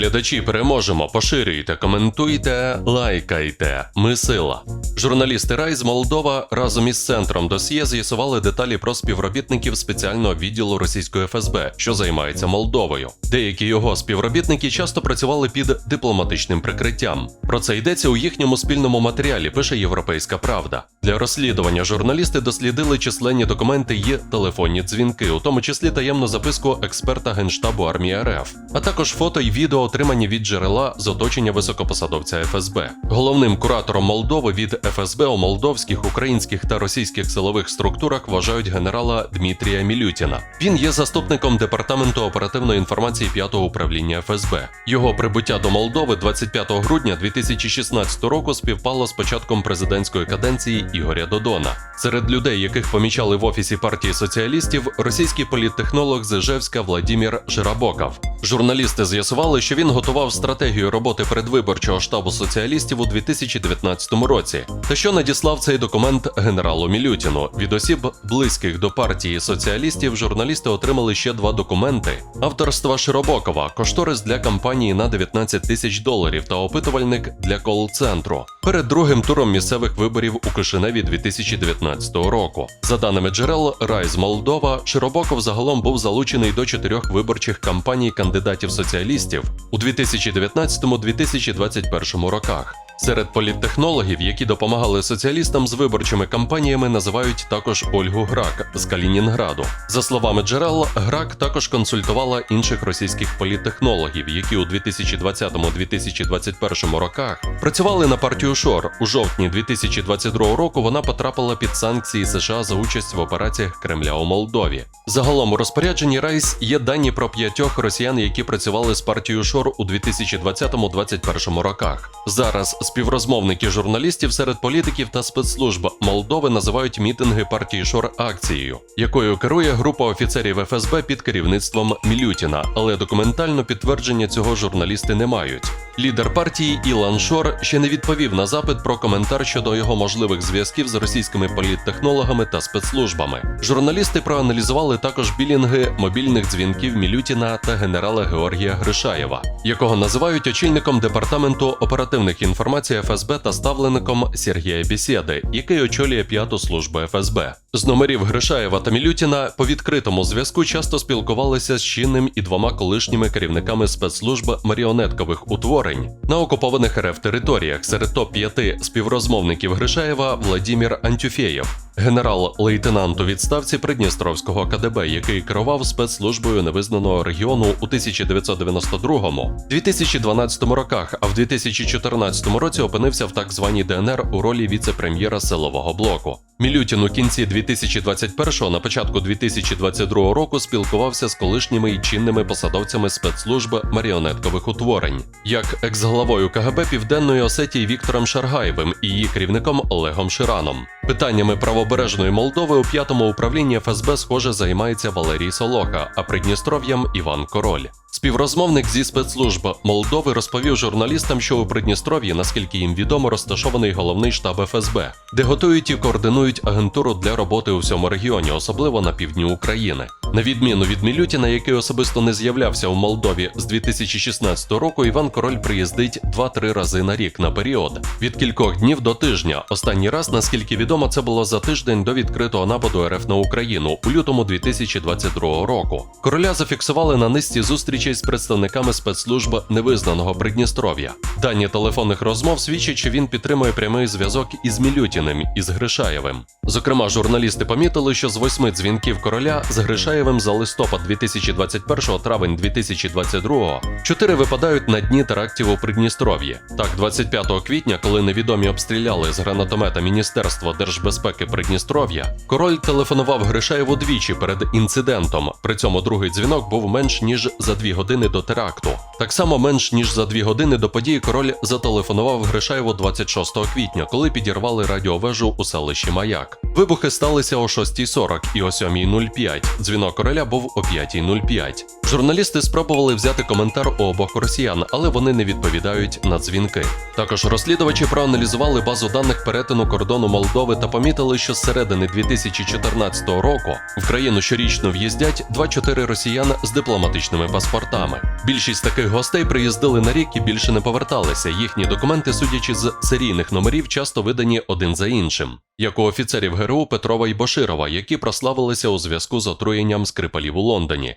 Глядачі переможемо, поширюйте, коментуйте, лайкайте. Ми сила. Журналісти Рай з Молдова разом із центром досьє з'ясували деталі про співробітників спеціального відділу російської ФСБ, що займається Молдовою. Деякі його співробітники часто працювали під дипломатичним прикриттям. Про це йдеться у їхньому спільному матеріалі. Пише Європейська Правда. Для розслідування журналісти дослідили численні документи і телефонні дзвінки, у тому числі таємну записку експерта генштабу армії РФ, а також фото й відео отримані від джерела з оточення високопосадовця ФСБ. Головним куратором Молдови від ФСБ у молдовських, українських та російських силових структурах вважають генерала Дмитрія Мілютіна. Він є заступником департаменту оперативної інформації 5-го управління ФСБ. Його прибуття до Молдови 25 грудня 2016 року співпало з початком президентської каденції Ігоря Додона. Серед людей, яких помічали в офісі партії соціалістів, російський політтехнолог з Ижевська Владімір Жирабоков. Журналісти з'ясували, що він готував стратегію роботи передвиборчого штабу соціалістів у 2019 році, та що надіслав цей документ генералу Мілютіну. Від осіб, близьких до партії соціалістів, журналісти отримали ще два документи: авторства Широбокова, кошторис для кампанії на 19 тисяч доларів та опитувальник для кол-центру перед другим туром місцевих виборів у Кишиневі 2019 року. За даними джерел Райз Молдова, Широбоков загалом був залучений до чотирьох виборчих кампаній кандидатів соціалістів у 2019-2021 роках. Серед політтехнологів, які допомагали соціалістам з виборчими кампаніями, називають також Ольгу Грак з Калінінграду. За словами джерел, Грак також консультувала інших російських політтехнологів, які у 2020-2021 роках працювали на партію Шор. У жовтні 2022 року вона потрапила під санкції США за участь в операціях Кремля у Молдові. Загалом у розпорядженні Райс є дані про п'ятьох росіян, які працювали з партією Шор у 2020-2021 роках. Зараз співрозмовники журналістів серед політиків та спецслужб Молдови називають мітинги партії Шор акцією, якою керує група офіцерів ФСБ під керівництвом Мілютіна, але документально підтвердження цього журналісти не мають. Лідер партії Ілан Шор ще не відповів на запит про коментар щодо його можливих зв'язків з російськими політтехнологами та спецслужбами. Журналісти проаналізували також білінги мобільних дзвінків Мілютіна та генерала Георгія Гришаєва, якого називають очільником департаменту оперативних інформацій ФСБ та ставлеником Сергія Бісєди, який очолює п'яту службу ФСБ. З номерів Гришаєва та Мілютіна по відкритому зв'язку часто спілкувалися з чинним і двома колишніми керівниками спецслужб маріонеткових утворень на окупованих РФ територіях. Серед топ 5 співрозмовників Гришаєва Владімір Антюфєєв, генерал-лейтенант у відставці Придністровського КДБ, який керував спецслужбою невизнаного регіону у 1992-2012 роках, а в 2014 році опинився в так званій ДНР у ролі віце-прем'єра силового блоку. Мілютін у кінці 2021-го, на початку 2022 року спілкувався з колишніми і чинними посадовцями спецслужб маріонеткових утворень, як екс-главою КГБ Південної Осетії Віктором Шаргаєвим і її керівником Олегом Шираном. Питаннями правобережної Молдови у п'ятому управлінні ФСБ, схоже, займається Валерій Солоха, а Придністров'ям Іван Король. Співрозмовник зі спецслужб Молдови розповів журналістам, що у Придністров'ї, наскільки їм відомо, розташований головний штаб ФСБ, де готують і координують агентуру для роботи у всьому регіоні, особливо на півдні України. На відміну від Мілютіна, який особисто не з'являвся у Молдові з 2016 року, Іван Король приїздить 2-3 рази на рік на період від кількох днів до тижня. Останній раз, наскільки відомо, це було за тиждень до відкритого нападу РФ на Україну у лютому 2022 року. Короля зафіксували на низці зустрічей з представниками спецслужб невизнаного Придністров'я. Дані телефонних розмов свідчать, що він підтримує прямий зв'язок із Мілютіним і з Гришаєвим. Зокрема, журналісти помітили, що з восьми дзвінків короля з Гришаєвим за листопад 2021 травень 2022 чотири випадають на дні терактів у Придністров'ї. Так, 25 квітня, коли невідомі обстріляли з гранатомета Міністерства держбезпеки Придністров'я, король телефонував Гришаєву двічі перед інцидентом. При цьому другий дзвінок був менш ніж за дві години до теракту. Так само менш ніж за дві години до події король зателефонував Гришаєву 26 квітня, коли підірвали радіовежу у селищі Маяк. Вибухи сталися о 6.40 і о 7.05. Дзвінок короля був о 5.05. Журналісти спробували взяти коментар у обох росіян, але вони не відповідають на дзвінки. Також розслідувачі проаналізували базу даних перетину кордону Молдови та помітили, що з середини 2014 року в країну щорічно в'їздять 2-4 росіян з дипломатичними паспортами. Більшість таких гостей приїздили на рік і більше не поверталися. Їхні документи, судячи з серійних номерів, часто видані один за іншим, як у офіцерів ГРУ Петрова і Боширова, які прославилися у зв'язку з отруєнням скрипалів у Лондоні.